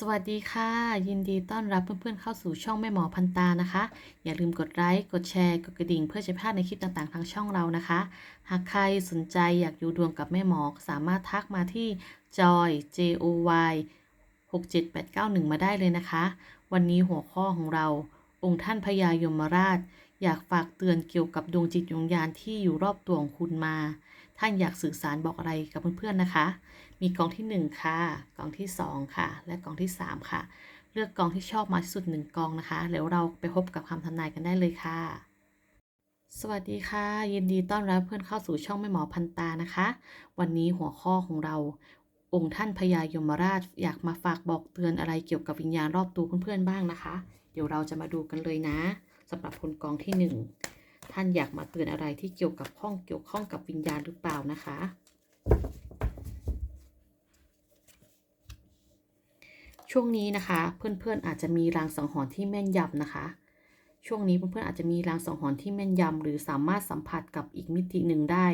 สวัสดีค่ะ ยินดีต้อนรับเพื่อนๆเข้าสู่ช่องแม่หมอพันตานะคะ อย่าลืมกดไลค์กดแชร์กดกระดิ่งเพื่อจะพลาดในคลิปต่างๆทางช่องเรานะคะ หากใครสนใจอยากดูดวงกับแม่หมอสามารถทักมาที่ joy j o y 67891 มาได้เลยนะคะ วันนี้หัวข้อของเรา องค์ท่านพญายมราช อยากฝากเตือนเกี่ยวกับดวงจิตดวงวิญญาณที่อยู่รอบตัวของคุณมา ท่านอยากสื่อสารบอกอะไรกับเพื่อนๆนะคะ มีกองที่ 1 ค่ะ กองที่ 2 ค่ะ และกองที่ 3 ค่ะ เลือกกองที่ชอบมากที่สุด 1 กองนะคะ แล้วเราไปพบกับคำทำนายกันได้เลยค่ะ สวัสดีค่ะ ยินดีต้อนรับเพื่อนเข้าสู่ช่องแม่หมอพันตานะคะ วันนี้หัวข้อของเรา องค์ท่านพญายมราชอยากมาฝากบอกเตือนอะไรเกี่ยวกับวิญญาณรอบตัวเพื่อนๆบ้างนะคะ เดี๋ยวเราจะมาดูกันเลยนะสำหรับคนกองที่ 1 ท่านอยากมาเตือนอะไรที่เกี่ยวกับข้องเกี่ยวข้องกับวิญญาณหรือเปล่านะคะ ช่วงนี้นะคะ เพื่อนๆอาจจะมีรางสังหรณ์ที่แม่นยำนะคะ ช่วงนี้เพื่อนๆอาจจะมีรางสังหรณ์ที่แม่นยำหรือสามารถสัมผัสกับอีกมิติหนึ่งได้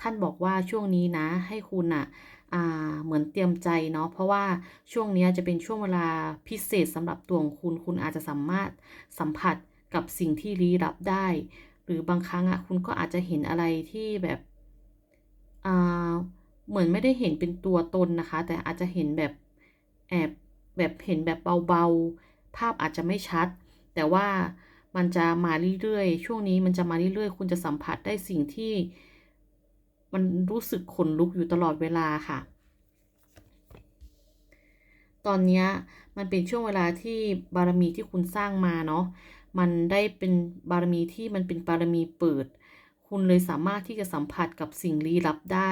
ท่านบอกว่าช่วงนี้นะให้คุณอะอเหมือนเตรียมใจเนาะเพราะว่าช่วงนี้จะเป็นช่วงเวลาพิเศษสำหรับตัวของคุณ คุณอาจจะสามารถสัมผัสกับสิ่งที่ลี้ลับได้ หรือบางครั้งอะคุณก็อาจจะเห็นอะไรที่แบบเหมือนไม่ได้เห็นเป็นตัวตนนะคะ แต่อาจจะเห็นแบบแอบ แบบเห็นแบบเบาๆ ภาพอาจจะไม่ชัด แต่ว่ามันจะมาเรื่อยๆ ช่วงนี้มันจะมาเรื่อยๆ คุณจะสัมผัสได้สิ่งที่ มันรู้สึกขนลุกอยู่ตลอดเวลาค่ะ ตอนนี้มันเป็นช่วงเวลาที่บารมีที่คุณสร้างมาเนาะ มันได้เป็นบารมีที่มันเป็นบารมีเปิด คุณเลยสามารถที่จะสัมผัสกับสิ่งลี้ลับได้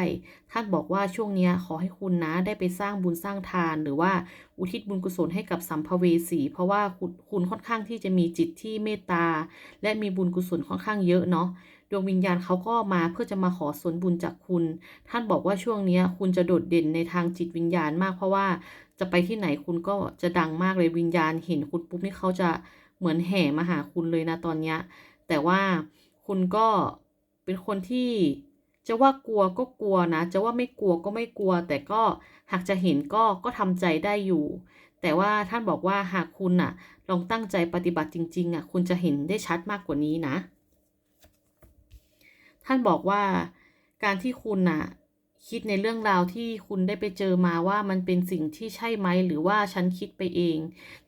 ท่านบอกว่าช่วงนี้ขอให้คุณนะได้ไปสร้างบุญสร้างทาน หรือว่าอุทิศบุญกุศลให้กับสัมภเวสีเพราะว่าคุณคุณค่อนข้างที่จะมีจิตที่เมตตา และมีบุญกุศลค่อนข้างเยอะเนาะดวงวิญญาณเขาก็มาเพื่อจะมาขอส่วนบุญจากคุณ ท่านบอกว่าช่วงนี้คุณจะโดดเด่นในทางจิตวิญญาณมากเพราะว่าจะไปที่ไหนคุณก็จะดังมากเลยวิญญาณเห็นคุณปุ๊บนี่เขาจะเหมือนแห่มาหาคุณเลยนะตอนเนี้ยแต่ว่าคุณก็ เป็นคนที่จะว่ากลัวก็กลัวนะ จะว่าไม่กลัวก็ไม่กลัว แต่ก็หากจะเห็นก็ก็ทำใจได้อยู่ แต่ว่าท่านบอกว่าหากคุณน่ะลองตั้งใจปฏิบัติจริงๆอะคุณจะเห็นได้ชัดมากกว่านี้นะ ท่านบอกว่าการที่คุณน่ะคิดในเรื่องราวที่คุณได้ไปเจอมาว่ามันเป็นสิ่งที่ใช่ไหมหรือว่าฉันคิดไปเอง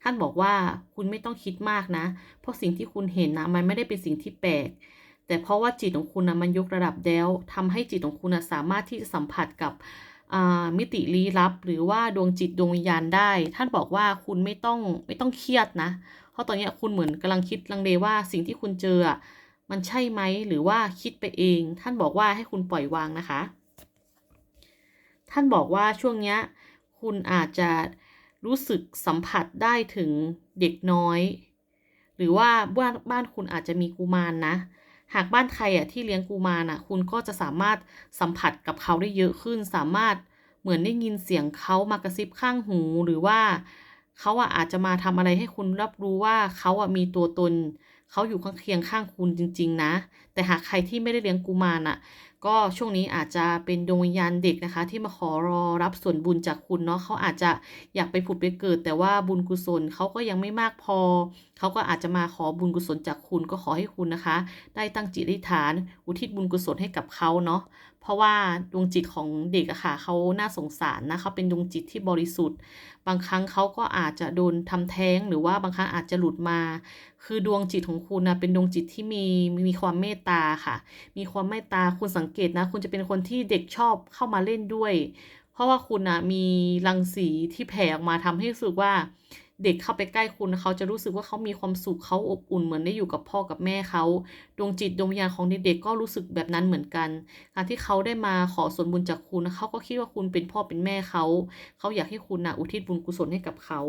ท่านบอกว่าคุณไม่ต้องคิดมากนะ เพราะสิ่งที่คุณเห็นนะมันไม่ได้เป็นสิ่งที่แปลก แต่เพราะว่าจิตของคุณนะมันยกระดับแล้วทำให้จิตของคุณนะสามารถที่จะสัมผัสกับมิติลี้ลับ หรือว่าดวงจิตดวงวิญญาณได้ ท่านบอกว่าคุณไม่ต้องไม่ต้องเครียดนะ เพราะตอนนี้คุณเหมือนกำลังคิดลังเลว่าสิ่งที่คุณเจอมันใช่ไหมหรือว่าคิดไปเอง ท่านบอกว่าให้คุณปล่อยวางนะคะ ท่านบอกว่าช่วงเนี้ยคุณอาจจะรู้สึกสัมผัสได้ถึงเด็กน้อย หรือว่าบ้านบ้านคุณอาจจะมีกุมารนนะ หากบ้านใครอะที่เลี้ยงกูมารอะ คุณก็จะสามารถสัมผัสกับเขาได้เยอะขึ้น สามารถเหมือนได้ยินเสียงเขามากระซิบข้างหู หรือว่าเขาอะอาจจะมาทำอะไรให้คุณรับรู้ว่าเขาอะมีตัวตน เขาอยู่ข้างเคียงข้างคุณจริง ๆ นะ แต่หากใครที่ไม่ได้เลี้ยงกูมารอะ ก็ช่วงนี้อาจจะเป็นดวงวิญญาณเด็กนะคะ ที่มาขอรอรับส่วนบุญจากคุณเนาะเขาอาจจะอยากไปผุดไปเกิด แต่ว่าบุญกุศลเขาก็ยังไม่มากพอ เขาก็อาจจะมาขอบุญกุศลจากคุณก็ขอให้คุณนะคะ ได้ตั้งจิตอธิษฐาน อุทิศบุญกุศลให้กับเขาเนาะ เพราะว่าดวงจิตของเด็กอะค่ะเขาน่าสงสารนะเขาเป็นดวงจิตที่บริสุทธิ์ บางครั้งเขาก็อาจจะโดนทำแท้งหรือว่าบางครั้งอาจจะหลุดมา คือดวงจิตของคุณนะเป็นดวงจิตที่มีมีความเมตตาค่ะ มีความเมตตาคุณสังเกตนะ คุณจะเป็นคนที่เด็กชอบเข้ามาเล่นด้วย เพราะว่าคุณนะมีรังสีที่แผ่ออกมาทำให้รู้สึกว่าเด็กเข้าไปใกล้คุณเขาจะรู้สึกว่าเขามีความสุขเขาอบอุ่นเหมือนได้อยู่กับพ่อกับแม่เขาดวงจิตดวงวิญญาณของเด็กๆก็รู้สึกแบบนั้นเหมือนกัน การที่เขาได้มาขอส่วนบุญจากคุณเขาก็คิดว่าคุณเป็นพ่อเป็นแม่เขา เขาอยากให้คุณนะอุทิศบุญกุศลให้กับเขา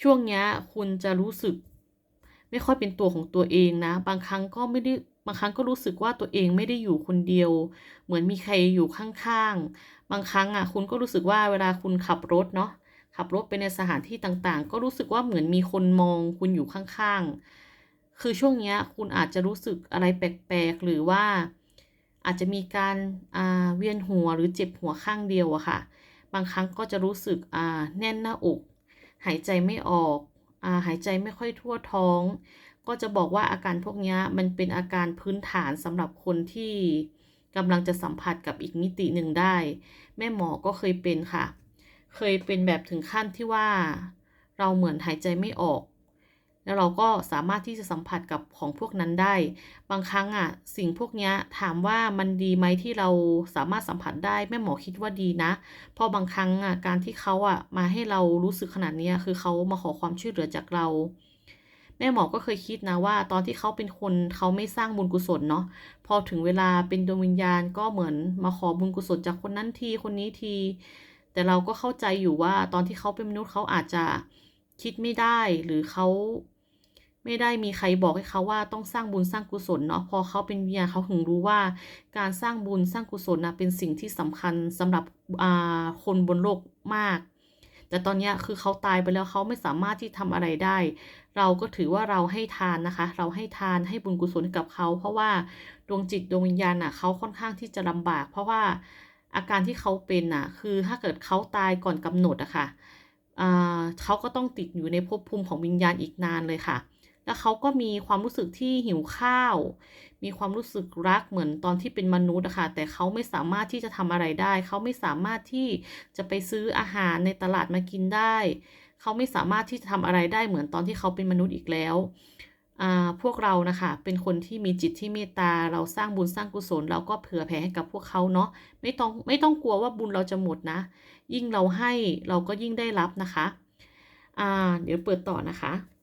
ช่วงนี้คุณจะรู้สึกไม่ค่อยเป็นตัวของตัวเองนะ บางครั้งก็ไม่ได้ บางครั้งก็รู้สึกว่าตัวเองไม่ได้อยู่คนเดียว เหมือนมีใครอยู่ข้างๆ บางครั้งอะคุณก็รู้สึกว่าเวลาคุณขับรถเนาะขับรถไปในสถานที่ต่างๆ ก็รู้สึกว่าเหมือนมีคนมองคุณอยู่ข้างๆ คือช่วงเนี้ยคุณอาจจะรู้สึกอะไรแปลกๆ หรือว่าอาจจะมีการอ่าเวียนหัวหรือเจ็บหัวข้างเดียวอะค่ะ บางครั้งก็จะรู้สึกอ่าแน่นหน้าอก หายใจไม่ออกอ่าหายใจไม่ค่อยทั่วท้อง ก็จะบอกว่าอาการพวกนี้มันเป็นอาการพื้นฐานสำหรับคนที่กำลังจะสัมผัสกับอีกมิติหนึ่งได้ แม่หมอก็เคยเป็นค่ะ เคยเป็นแบบถึงขั้นที่ว่า เราเหมือนหายใจไม่ออก แล้วเราก็สามารถที่จะสัมผัสกับของพวกนั้นได้ บางครั้งอะ สิ่งพวกนี้ถามว่ามันดีไหมที่เราสามารถสัมผัสได้แม่หมอคิดว่าดีนะ เพราะบางครั้งอะการที่เขาอะมาให้เรารู้สึกขนาดนี้คือเขามาขอความช่วยเหลือจากเรา แม่หมอก็เคยคิดนะว่า ตอนที่เขาเป็นคนเขาไม่สร้างบุญกุศลเนาะพอถึงเวลาเป็นดวงวิญญาณก็เหมือนมาขอบุญกุศลจากคนนั้นทีคนนี้ที แต่เราก็เข้าใจอยู่ว่าตอนที่เขาเป็นมนุษย์เขาอาจจะคิดไม่ได้หรือเขาไม่ได้มีใครบอกให้เขาว่าต้องสร้างบุญสร้างกุศลเนาะพอเขาเป็นวิญญาณเขาถึงรู้ว่า การสร้างบุญสร้างกุศลนะเป็นสิ่งที่สำคัญสำหรับคนบนโลกมาก แต่ตอนนี้คือเขาตายไปแล้วเขาไม่สามารถที่ทำอะไรได้ เราก็ถือว่าเราให้ทานนะคะ เราให้ทานให้บุญกุศลกับเขา เพราะว่าดวงจิตดวงวิญญาณน่ะเขาค่อนข้างที่จะลำบาก เพราะว่าอาการที่เขาเป็นน่ะ คือถ้าเกิดเขาตายก่อนกำหนดอะค่ะอ่าเขาก็ต้องติดอยู่ในภพภูมิของวิญญาณอีกนานเลยค่ะ แล้วเขาก็มีความรู้สึกที่หิวข้าว มีความรู้สึกรักเหมือนตอนที่เป็นมนุษย์อะค่ะแต่เขาไม่สามารถที่จะทำอะไรได้ เขาไม่สามารถที่จะไปซื้ออาหารในตลาดมากินได้ เขาไม่สามารถที่จะทำอะไรได้เหมือนตอนที่เขาเป็นมนุษย์อีกแล้วอ่าพวกเรานะคะเป็นคนที่มีจิตที่เมตตาเราสร้างบุญสร้างกุศลเราก็เผื่อแผ่ให้กับพวกเขาเนาะไม่ต้องไม่ต้องกลัวว่าบุญเราจะหมดนะ ยิ่งเราให้เราก็ยิ่งได้รับนะคะอ่าเดี๋ยวเปิดต่อนะคะ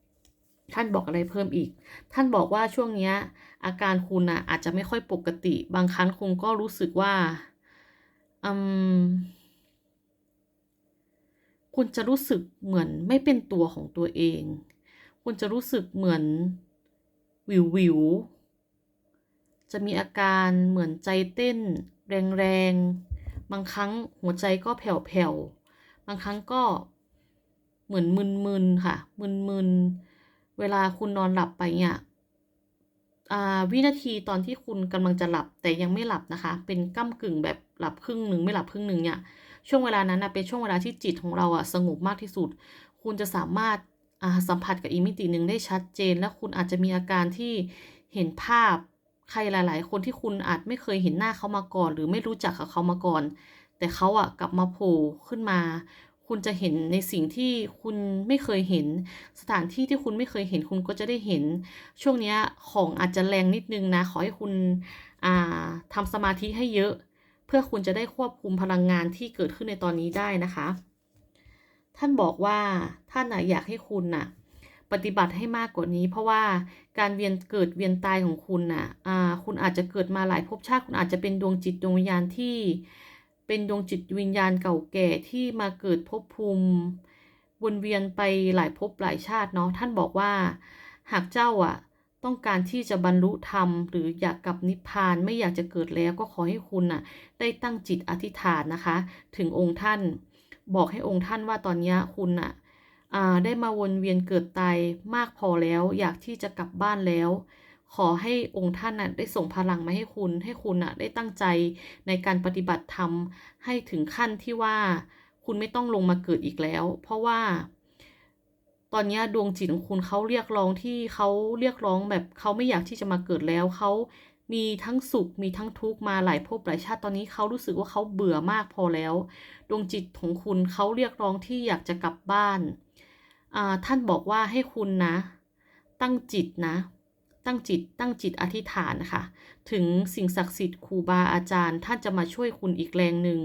ท่านบอกอะไรเพิ่มอีก ท่านบอกว่าช่วงนี้อาการคุณนะอาจจะไม่ค่อยปกติ บางครั้งคุณก็รู้สึกว่าอืมคุณจะรู้สึกเหมือนไม่เป็นตัวของตัวเอง คุณจะรู้สึกเหมือนวิววิว จะมีอาการเหมือนใจเต้น แรงๆ บางครั้งหัวใจก็แผ่วๆ บางครั้งก็เหมือนมึนๆ ค่ะ มึนๆ เวลาคุณนอนหลับไปเนี่ยอ่าวินาทีตอนที่คุณกำลังจะหลับแต่ยังไม่หลับนะคะ เป็นก้ากึ่งแบบหลับครึ่งหนึ่งไม่หลับครึ่งหนึ่งเนี่ยช่วงเวลานั้นนะเป็นช่วงเวลาที่จิตของเราอะสงบมากที่สุด คุณจะสามารถอ่าสัมผัสกับอีมิติหนึ่งได้ชัดเจน และคุณอาจจะมีอาการที่เห็นภาพใครหลาย ๆ คนที่คุณอาจไม่เคยเห็นหน้าเขามาก่อน หรือไม่รู้จักกับเขามาก่อน แต่เขาอะกลับมาโผล่ขึ้นมา คุณจะเห็นในสิ่งที่คุณไม่เคยเห็น สถานที่ที่คุณไม่เคยเห็นคุณก็จะได้เห็น ช่วงนี้ของอาจจะแรงนิดนึงนะ ขอให้คุณอ่าทำสมาธิให้เยอะ เพื่อคุณจะได้ควบคุมพลังงานที่เกิดขึ้นในตอนนี้ได้นะคะ ท่านบอกว่าท่านอยากให้คุณน่ะปฏิบัติให้มากกว่านี้ เพราะว่าการเวียนเกิดเวียนตายของคุณน่ะอ่าคุณอาจจะเกิดมาหลายภพชาติคุณอาจจะเป็นดวงจิตดวงวิญญาณที่ เป็นดวงจิตวิญญาณเก่าแก่ที่มาเกิดภพภูมิวนเวียนไปหลายภพหลายชาติเนาะท่านบอกว่า หากเจ้าอะ ต้องการที่จะบรรลุธรรม หรืออยากกลับนิพพานไม่อยากจะเกิดแล้วก็ขอให้คุณน่ะ ได้ตั้งจิตอธิษฐานนะคะ ถึงองค์ท่าน บอกให้องค์ท่านว่าตอนนี้คุณน่ะได้มาวนเวียนเกิดตายมากพอแล้ว อยากที่จะกลับบ้านแล้ว ขอให้องค์ท่านน่ะได้ส่งพลังมาให้คุณ ให้คุณน่ะได้ตั้งใจในการปฏิบัติธรรมให้ถึงขั้นที่ว่าคุณไม่ต้องลงมาเกิดอีกแล้ว เพราะว่า ตอนนี้ดวงจิตของคุณเขาเรียกร้องที่เขาเรียกร้องแบบเขาไม่อยากที่จะมาเกิดแล้วเขามีทั้งสุขมีทั้งทุกข์มาหลายภพหลายชาติตอนนี้เขารู้สึกว่าเขาเบื่อมากพอแล้ว ดวงจิตของคุณเขาเรียกร้องที่อยากจะกลับบ้าน ท่านบอกว่าให้คุณนะ ตั้งจิตนะ ตั้งจิต ตั้งจิตอธิษฐานนะคะถึงสิ่งศักดิ์สิทธิ์ครูบาอาจารย์ ท่านจะมาช่วยคุณอีกแรงหนึ่ง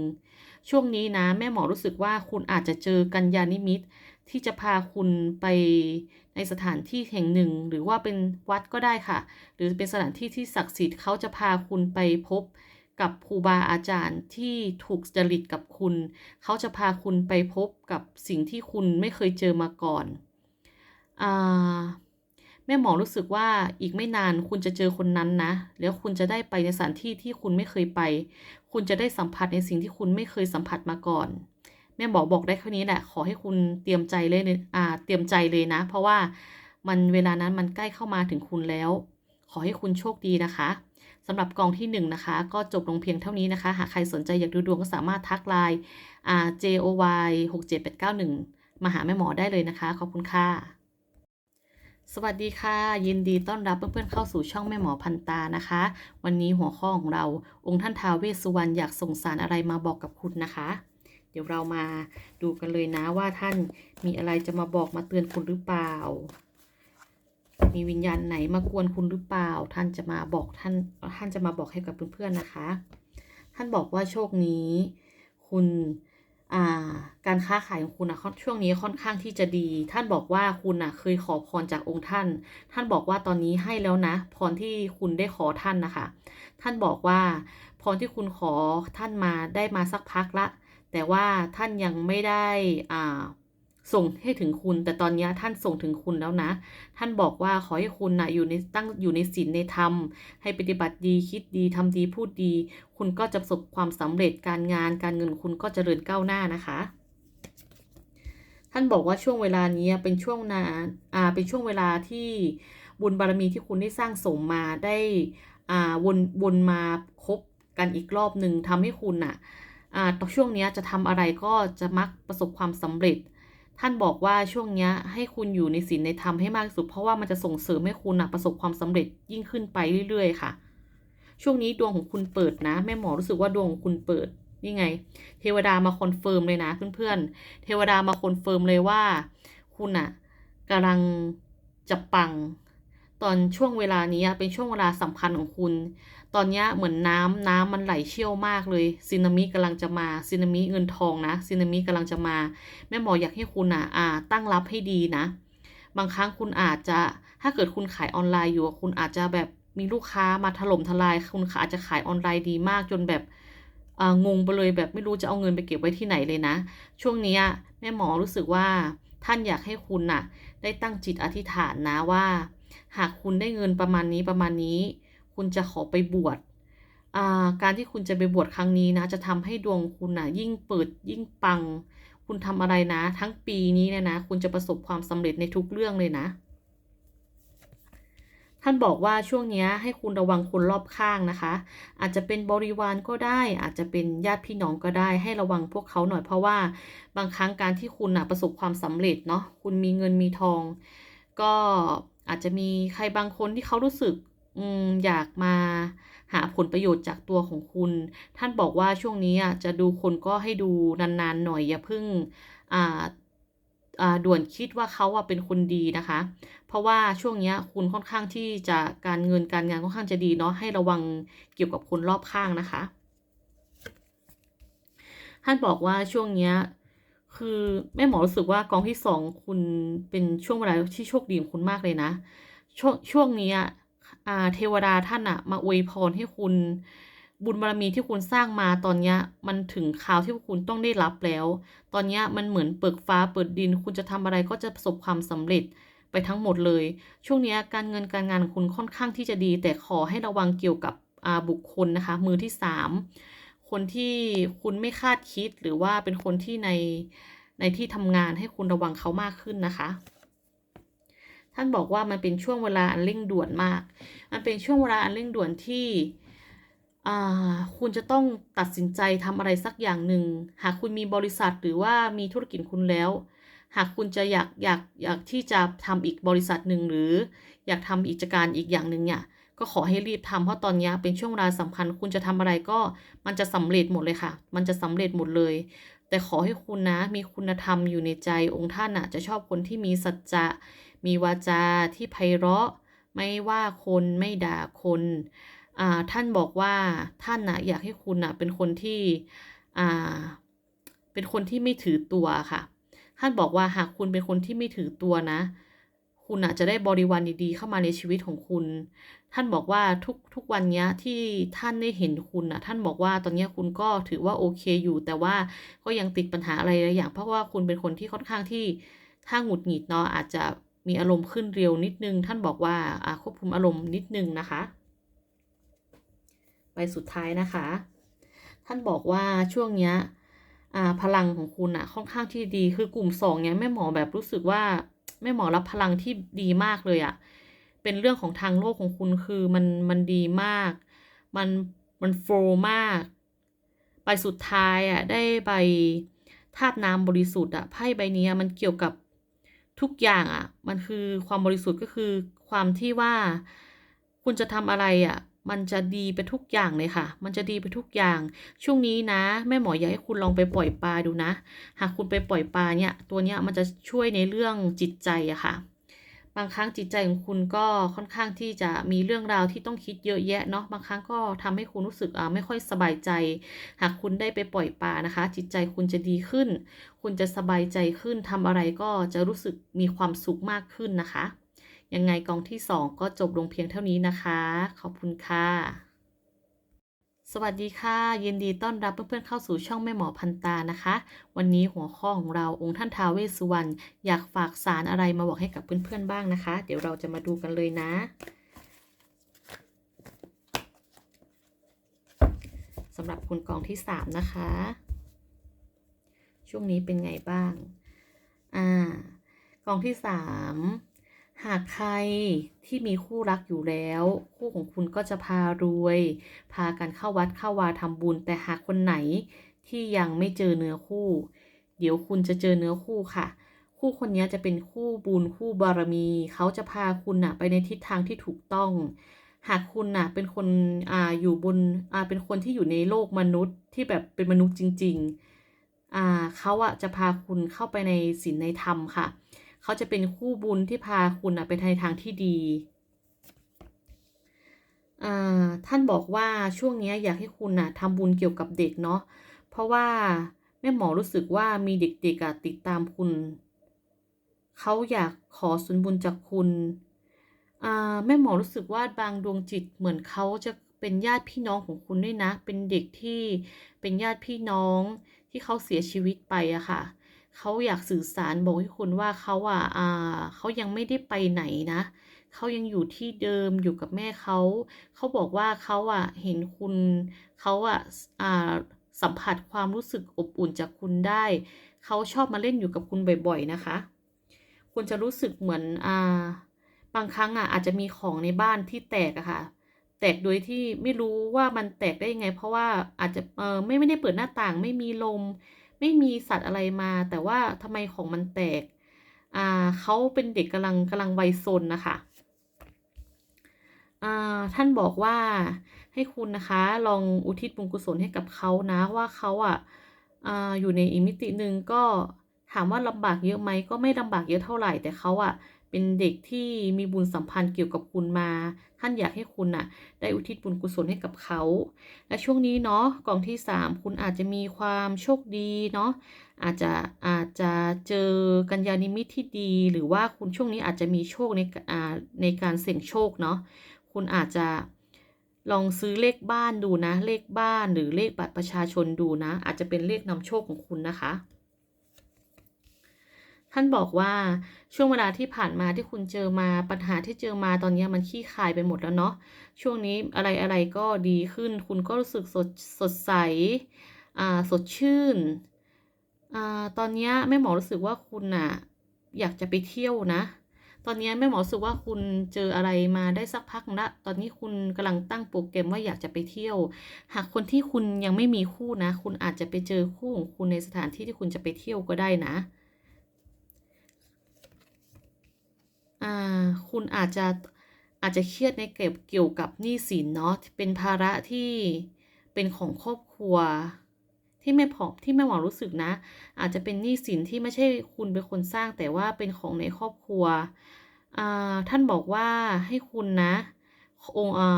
ช่วงนี้นะแม่หมอรู้สึกว่าคุณอาจจะเจอกัญญานิมิตที่จะพาคุณไปในสถานที่แห่งหนึ่ง หรือว่าเป็นวัดก็ได้ค่ะ หรือเป็นสถานที่ที่ศักดิ์สิทธิ์เขาจะพาคุณไปพบกับครูบาอาจารย์ที่ถูกจริตกับคุณ เขาจะพาคุณไปพบกับสิ่งที่คุณไม่เคยเจอมาก่อนอ่า แม่หมอรู้สึกว่าอีกไม่นานคุณจะเจอคนนั้นนะ แล้วคุณจะได้ไปในสถานที่ที่คุณไม่เคยไป คุณจะได้สัมผัสในสิ่งที่คุณไม่เคยสัมผัสมาก่อน แม่หมอบอกได้แค่นี้แหละ ขอให้คุณเตรียมใจเลยอ่า เตรียมใจเลยนะ เพราะว่ามันเวลานั้นมันใกล้เข้ามาถึงคุณแล้ว ขอให้คุณโชคดีนะคะสำหรับกองที่1นะคะ ก็จบลงเพียงเท่านี้นะคะ หากใครสนใจอยากดูดวงก็สามารถทักไลน์ JOY 67891มาหาแม่หมอได้เลยนะคะ ขอบคุณค่ะ สวัสดีค่ะ ยินดีต้อนรับเพื่อนๆเข้าสู่ช่องแม่หมอพันตานะคะ วันนี้หัวข้อของเราองค์ท่านท้าวเวสสุวรรณอยากส่งสารอะไรมาบอกกับคุณนะคะ เดี๋ยวเรามาดูกันเลยนะว่าท่านมีอะไรจะมาบอกมาเตือนคุณหรือเปล่า มีวิญญาณไหนมากวนคุณหรือเปล่า ท่านจะมาบอกท่านท่านจะมาบอกให้กับเพื่อนๆนะคะ ท่านบอกว่าโชคนี้ คุณ การค้าขายของคุณนะช่วงนี้ค่อนข้างที่จะดี ท่านบอกว่าคุณนะเคยขอพรจากองค์ท่าน ท่านบอกว่าตอนนี้ให้แล้วนะ พรที่คุณได้ขอท่านนะคะ ท่านบอกว่าพรที่คุณขอท่านมาได้มาสักพักละ แต่ว่าท่านยังไม่ได้อ่า ส่งให้ถึงคุณ แต่ตอนนี้ท่านส่งถึงคุณแล้วนะ ท่านบอกว่าขอให้คุณนะอยู่ในตั้งอยู่ในศีลในธรรม ให้ปฏิบัติดีคิดดีทำดีพูดดี คุณก็จะประสบความสำเร็จการงาน การเงินคุณก็จเจริญก้าวหน้านะคะ ท่านบอกว่าช่วงเวลานี้เป็นช่วงนาอ่าเป็นช่วงเวลาที่บุญบารมีที่คุณได้สร้างสมมาได้อ่าวนวนมาครบกันอีกรอบหนึ่งทำให้คุณอะอ่าช่วงนี้จะทำอะไรก็จะมักประสบความสำเร็จ ท่านบอกว่าช่วงนี้ให้คุณอยู่ในศีลในธรรมให้มากที่สุด เพราะว่ามันจะส่งเสริมให้คุณนะประสบความสำเร็จยิ่งขึ้นไปเรื่อยๆ ค่ะ ช่วงนี้ดวงของคุณเปิดนะ แม่หมอรู้สึกว่าดวงของคุณเปิดนี่ไง เทวดามาคอนเฟิร์มเลยนะเพื่อนๆเทวดามาคอนเฟิร์มเลยว่า คุณอะกำลังจะปัง ตอนช่วงเวลานี้เป็นช่วงเวลาสำคัญของคุณ ตอนนี้เหมือนน้ำน้ำมันไหลเชี่ยวมากเลยซีนามิกำลังจะมาซีนามิเงินทองนะซีนามิกำลังจะมา แม่หมออยากให้คุณอะอ่า ตั้งรับให้ดีนะ บางครั้งคุณอาจจะถ้าเกิดคุณขายออนไลน์อยู่ คุณอาจจะแบบมีลูกค้ามาถล่มทลาย คุณอาจจะขายออนไลน์ดีมากจนแบบงงไปเลยแบบไม่รู้จะเอาเงินไปเก็บไว้ที่ไหนเลยนะ ช่วงนี้แม่หมอรู้สึกว่าท่านอยากให้คุณน่ะ ได้ตั้งจิตอธิษฐานนะว่า หากคุณได้เงินประมาณนี้ประมาณนี้ คุณจะขอไปบวชการที่คุณจะไปบวชครั้งนี้นะ จะทำให้ดวงคุณน่ะยิ่งเปิดยิ่งปัง คุณทำอะไรนะ ทั้งปีนี้เนี่ยนะ คุณจะประสบความสำเร็จในทุกเรื่องเลยนะ ท่านบอกว่าช่วงนี้ให้คุณระวังคนรอบข้างนะคะ อาจจะเป็นบริวารก็ได้ อาจจะเป็นญาติพี่น้องก็ได้ ให้ระวังพวกเขาหน่อยเพราะว่าบางครั้งการที่คุณนะประสบความสำเร็จเนาะคุณมีเงินมีทอง ก็อาจจะมีใครบางคนที่เขารู้สึก อืมอยากมาหาผลประโยชน์จากตัวของคุณ ท่านบอกว่าช่วงนี้อะจะดูคนก็ให้ดูนานๆหน่อยอย่าเพิ่งอ่าอ่าด่วนคิดว่าเขาอะเป็นคนดีนะคะ เพราะว่าช่วงนี้คุณค่อนข้างที่จะการเงินการงานค่อนข้างจะดีเนาะให้ระวังเกี่ยวกับคนรอบข้างนะคะ ท่านบอกว่าช่วงนี้คือแม่หมอรู้สึกว่ากองที่สองคุณเป็นช่วงเวลาที่โชคดีของคุณมากเลยนะ ช่วงช่วงนี้อ่า เทวดาท่านอะมาอวยพรให้คุณบุญบารมีที่คุณสร้างมาตอนนี้มันถึงคราวที่คุณต้องได้รับแล้ว ตอนนี้มันเหมือนเปิดฟ้าเปิดดิน คุณจะทำอะไรก็จะประสบความสำเร็จไปทั้งหมดเลย ช่วงนี้การเงินการงานคุณค่อนข้างที่จะดี แต่ขอให้ระวังเกี่ยวกับบุคคลนะคะ มือที่สามคนที่คุณไม่คาดคิดหรือว่าเป็นคนที่ในในที่ทำงานให้คุณระวังเขามากขึ้นนะคะ ท่านบอกว่ามันเป็นช่วงเวลาอันเร่งด่วนมาก มันเป็นช่วงเวลาอันเร่งด่วนที่คุณจะต้องตัดสินใจทำอะไรสักอย่างหนึ่ง หากคุณมีบริษัทหรือว่ามีธุรกิจคุณแล้ว หากคุณจะอยากอยากอยากที่จะทำอีกบริษัทหนึ่งหรืออยากทำกิจการอีกอย่างหนึ่งเนี่ยก็ขอให้รีบทำเพราะตอนนี้เป็นช่วงเวลาสำคัญ คุณจะทำอะไรก็มันจะสำเร็จหมดเลยค่ะ มันจะสำเร็จหมดเลย แต่ขอให้คุณนะมีคุณธรรมอยู่ในใจองค์ท่านอะจะชอบคนที่มีสัจจะ มีวาจาที่ไพเราะ ไม่ว่าคนไม่ด่าคนาท่านบอกว่าท่านนะอยากให้คุณนะเป็นคนที่เป็นคนที่ไม่ถือตัวค่ะ ท่านบอกว่าหากคุณเป็นคนที่ไม่ถือตัวนะ คุณอาจจะได้บริวารดีๆเข้ามาในชีวิตของคุณ ท่านบอกว่าทุกทุกวันนี้ที่ท่านได้เห็นคุณนะท่านบอกว่าตอนนี้คุณก็ถือว่าโอเคอยู่ แต่ว่าก็ยังติดปัญหาอะไรหลายอย่าง เพราะว่าคุณเป็นคนที่ค่อนข้างที่ถ้าหงุดหงิดเนาะอาจจะ มีอารมณ์ขึ้นเร็วนิดนึง ท่านบอกว่าควบคุมอารมณ์นิดนึงนะคะใบสุดท้ายนะคะ ท่านบอกว่าช่วงเนี้ยพลังของคุณอะค่อนข้างที่ดีคือกลุ่มสองเนี้ยแม่หมอแบบรู้สึกว่าแม่หมอรับพลังที่ดีมากเลยอะเป็นเรื่องของทางโลกของคุณคือมันมันดีมาก มันมันโฟล์มากใบสุดท้ายอะได้ใบธาตุน้ำบริสุทธิ์อะไพ่ใบนี้มันเกี่ยวกับ ทุกอย่างอะ มันคือความบริสุทธิ์ก็คือความที่ว่าคุณจะทำอะไรอะ มันจะดีไปทุกอย่างเลยค่ะ มันจะดีไปทุกอย่าง ช่วงนี้นะแม่หมออยากให้คุณลองไปปล่อยปลาดูนะ หากคุณไปปล่อยปลาเนี่ย ตัวเนี้ยมันจะช่วยในเรื่องจิตใจอะค่ะ บางครั้งจิตใจของคุณก็ค่อนข้างที่จะมีเรื่องราวที่ต้องคิดเยอะแยะเนาะบางครั้งก็ทำให้คุณรู้สึกอ่าไม่ค่อยสบายใจ หากคุณได้ไปปล่อยปลานะคะ จิตใจคุณจะดีขึ้น คุณจะสบายใจขึ้นทำอะไรก็จะรู้สึกมีความสุขมากขึ้นนะคะ ยังไงกองที่ 2 ก็จบลงเพียงเท่านี้นะคะ ขอบคุณค่ะ สวัสดีค่ะ ยินดีต้อนรับเพื่อนๆเข้าสู่ช่องแม่หมอพันตานะคะ วันนี้หัวข้อของเราองค์ท่านท้าวเวสสุวรรณอยากฝากสารอะไรมาบอกให้กับเพื่อนๆบ้างนะคะ เดี๋ยวเราจะมาดูกันเลยนะสำหรับคุณกองที่ 3 นะคะ ช่วงนี้เป็นไงบ้าง อ่ากองที่ 3 หากใครที่มีคู่รักอยู่แล้ว คู่ของคุณก็จะพารวย พากันเข้าวัดเข้าวาทำบุญ แต่หากคนไหนที่ยังไม่เจอเนื้อคู่ เดี๋ยวคุณจะเจอเนื้อคู่ค่ะ คู่คนนี้จะเป็นคู่บุญคู่บารมี เขาจะพาคุณนะไปในทิศทางที่ถูกต้อง หากคุณน่ะเป็นคนอ่าอยู่บนอ่าเป็นคนที่อยู่ในโลกมนุษย์ที่แบบเป็นมนุษย์จริง ๆอ่าเขาอะจะพาคุณเข้าไปในศีลในธรรมค่ะเขาจะเป็นคู่บุญที่พาคุณอะไปในทางที่ดีอ่าท่านบอกว่าช่วงนี้อยากให้คุณนะทำบุญเกี่ยวกับเด็กเนาะ เพราะว่าแม่หมอรู้สึกว่ามีเด็กๆติดตามคุณ เขาอยากขอส่วนบุญจากคุณอ่าแม่หมอรู้สึกว่าบางดวงจิตเหมือนเขาจะเป็นญาติพี่น้องของคุณด้วยนะ เป็นเด็กที่เป็นญาติพี่น้องที่เขาเสียชีวิตไปอะค่ะเเขาอยากสื่อสารบอกให้คุณว่าเขาอะอ่าเขายังไม่ได้ไปไหนนะเขายังอยู่ที่เดิมอยู่กับแม่เขา เขาบอกว่าเขาอะเห็นคุณเขาอะอ่าสัมผัสความรู้สึกอบอุ่นจากคุณได้ เขาชอบมาเล่นอยู่กับคุณบ่อย ๆ นะคะ คุณจะรู้สึกเหมือนอ่าบางครั้งอะอาจจะมีของในบ้านที่แตกอะค่ะ แตกโดยที่ไม่รู้ว่ามันแตกได้ยังไง เพราะว่าอาจจะเออไม่ไม่ได้เปิดหน้าต่างไม่มีลม ไม่มีสัตว์อะไรมา แต่ว่าทำไมของมันแตกอ่าเขาเป็นเด็กกำลังกำลังวัยซนนะคะอ่าท่านบอกว่าให้คุณนะคะ ลองอุทิศบุญกุศลให้กับเขานะว่าเขาอะอ่าอยู่ในอีมิติหนึ่งก็ถามว่าลำบากเยอะไหมก็ไม่ลำบากเยอะเท่าไหร่แต่เขาอะ เป็นเด็กที่มีบุญสัมพันธ์เกี่ยวกับคุณมา ท่านอยากให้คุณน่ะ ได้อุทิศบุญกุศลให้กับเขา และช่วงนี้เนาะกองที่ 3 คุณอาจจะมีความโชคดีเนาะอาจจะอาจจะเจอกัญญาณิมิตที่ดี หรือว่าคุณช่วงนี้อาจจะมีโชคในในการเสี่ยงโชคเนาะคุณอาจจะลองซื้อเลขบ้านดูนะ เลขบ้านหรือเลขบัตรประชาชนดูนะ อาจจะเป็นเลขนำโชคของคุณนะคะ ท่านบอกว่าช่วงเวลาที่ผ่านมาที่คุณเจอมาปัญหาที่เจอมาตอนนี้มันขี้คายไปหมดแล้วเนาะช่วงนี้อะไรอะไรก็ดีขึ้น คุณก็รู้สึกสดสดใสอ่าสดชื่นอ่าตอนนี้แม่หมอรู้สึกว่าคุณน่ะอยากจะไปเที่ยวนะ ตอนนี้แม่หมอรู้สึกว่าคุณเจออะไรมาได้สักพักละตอนนี้คุณกำลังตั้งโปรแกรมว่าอยากจะไปเที่ยว หากคนที่คุณยังไม่มีคู่นะ คุณอาจจะไปเจอคู่ของคุณในสถานที่ที่คุณจะไปเที่ยวก็ได้นะ อ่า คุณอาจจะอาจจะเครียดในเก็บเกี่ยวกับหนี้สินเนาะเป็นภาระที่เป็นของครอบครัว ที่ไม่พอที่ไม่หวังรู้สึกนะ อาจจะเป็นหนี้สินที่ไม่ใช่คุณเป็นคนสร้างแต่ว่าเป็นของในครอบครัวท่านบอกว่าให้คุณนะองค์อา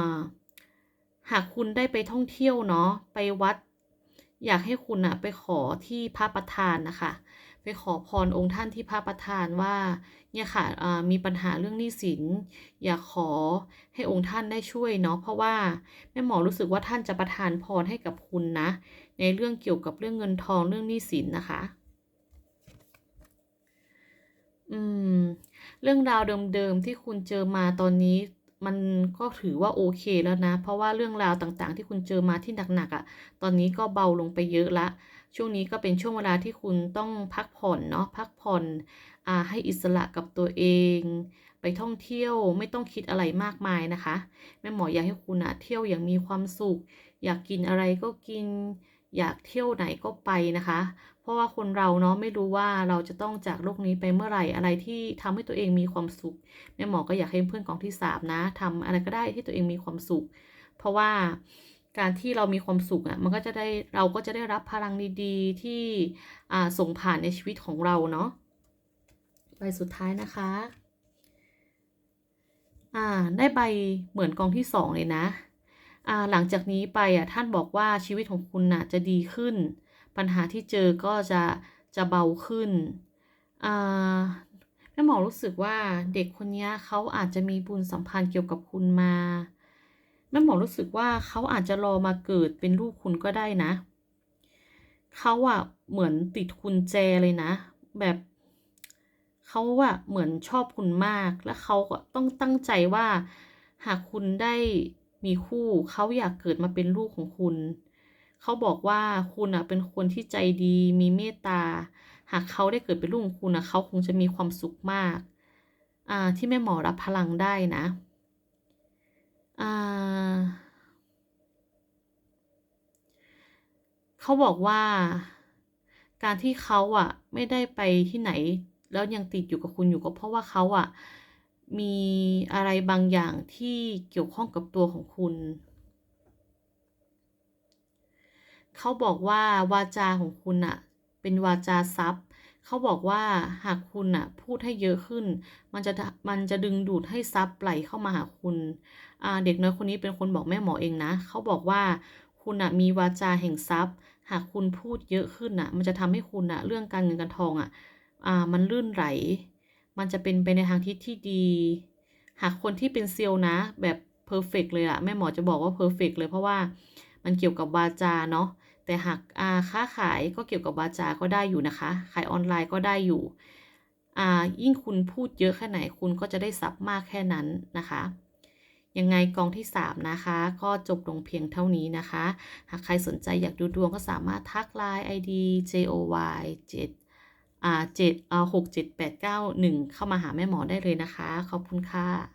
หากคุณได้ไปท่องเที่ยวเนาะไปวัด อยากให้คุณอะไปขอที่พระประธานนะคะ ไปขอพรองค์ท่านที่พระประธานว่า เนี่ยค่ะมีปัญหาเรื่องหนี้สิน อยากขอให้องค์ท่านได้ช่วยเนาะเพราะว่าแม่หมอรู้สึกว่าท่านจะประทานพรให้กับคุณนะ ในเรื่องเกี่ยวกับเรื่องเงินทองเรื่องหนี้สินนะคะ อืม เรื่องราวเดิมๆที่คุณเจอมาตอนนี้มันก็ถือว่าโอเคแล้วนะ เพราะว่าเรื่องราวต่างๆ ที่คุณเจอมาที่หนักๆอะ่ะ ตอนนี้ก็เบาลงไปเยอะละ ช่วงนี้ก็เป็นช่วงเวลาที่คุณต้องพักผ่อนเนาะ พักผ่อน ให้อิสระกับตัวเอง ไปท่องเที่ยวไม่ต้องคิดอะไรมากมายนะคะแม่หมออยากให้คุณอะเที่ยวอย่างมีความสุข อยากกินอะไรก็กิน อยากเที่ยวไหนก็ไปนะคะ เพราะว่าคนเราเนาะไม่รู้ว่าเราจะต้องจากโลกนี้ไปเมื่อไหร่อะไรที่ทำให้ตัวเองมีความสุขแม่หมอก็อยากให้เพื่อนกองที่สามนะทำอะไรก็ได้ที่ตัวเองมีความสุข เพราะว่าการที่เรามีความสุขอะมันก็จะได้เราก็จะได้รับพลังดีๆที่ส่งผ่านในชีวิตของเราเนาะ ใบสุดท้ายนะคะ อ่า ได้ใบเหมือนกองที่สองเลยนะ อ่า หลังจากนี้ไปอะท่านบอกว่าชีวิตของคุณน่ะจะดีขึ้น ปัญหาที่เจอก็จะจะเบาขึ้น อ่าแม่หมอรู้สึกว่าเด็กคนนี้เขาอาจจะมีบุญสัมพันธ์เกี่ยวกับคุณมาแม่หมอรู้สึกว่าเขาอาจจะรอมาเกิดเป็นลูกคุณก็ได้นะ เขาอะเหมือนติดคุณแจเลยนะ แบบ เขาอะเหมือนชอบคุณมาก และเขาก็ต้องตั้งใจว่า หากคุณได้มีคู่เขาอยากเกิดมาเป็นลูกของคุณ เขาบอกว่าคุณอะเป็นคนที่ใจดี มีเมตตา หากเขาได้เกิดเป็นลูกของคุณอะเขาคงจะมีความสุขมาก อ่า ที่แม่หมอรับพลังได้นะ อ่าเขาบอกว่า การที่เขาอะ ไม่ได้ไปที่ไหน แล้วยังติดอยู่กับคุณอยู่ก็เพราะว่าเขาอะมีอะไรบางอย่างที่เกี่ยวข้องกับตัวของคุณ เขาบอกว่าวาจาของคุณอะเป็นวาจาทรัพย์ เขาบอกว่าหากคุณอะพูดให้เยอะขึ้น มันจะมันจะดึงดูดให้ทรัพย์ไหลเข้ามาหาคุณเด็กน้อยคนนี้เป็นคนบอกแม่หมอเองนะ เขาบอกว่าคุณอะมีวาจาแห่งทรัพย์ หากคุณพูดเยอะขึ้นอะมันจะทำให้คุณอะเรื่องการเงินการทองอะ มันลื่นไหล มันจะเป็นไปในทางทิศที่ดี หากคนที่เป็นเซลล์นะ แบบเพอร์เฟกเลยอะแม่หมอจะบอกว่าเพอร์เฟกเลย เพราะว่ามันเกี่ยวกับวาจาเนาะแต่หากอาค้าขายก็เกี่ยวกับวาจาก็ได้อยู่นะคะ ขายออนไลน์ก็ได้อยู่อายิ่งคุณพูดเยอะแค่ไหนคุณก็จะได้ทรัพย์มากแค่นั้นนะคะยังไงกองที่ 3 นะคะ ก็จบลงเพียงเท่านี้นะคะ หากใครสนใจอยากดูดวงก็สามารถทักไลน์ ID JOY 7 อ่า7อ่าหนึ่งเข้ามาหาแม่หมอได้เลยนะคะ ขอบคุณค่ะ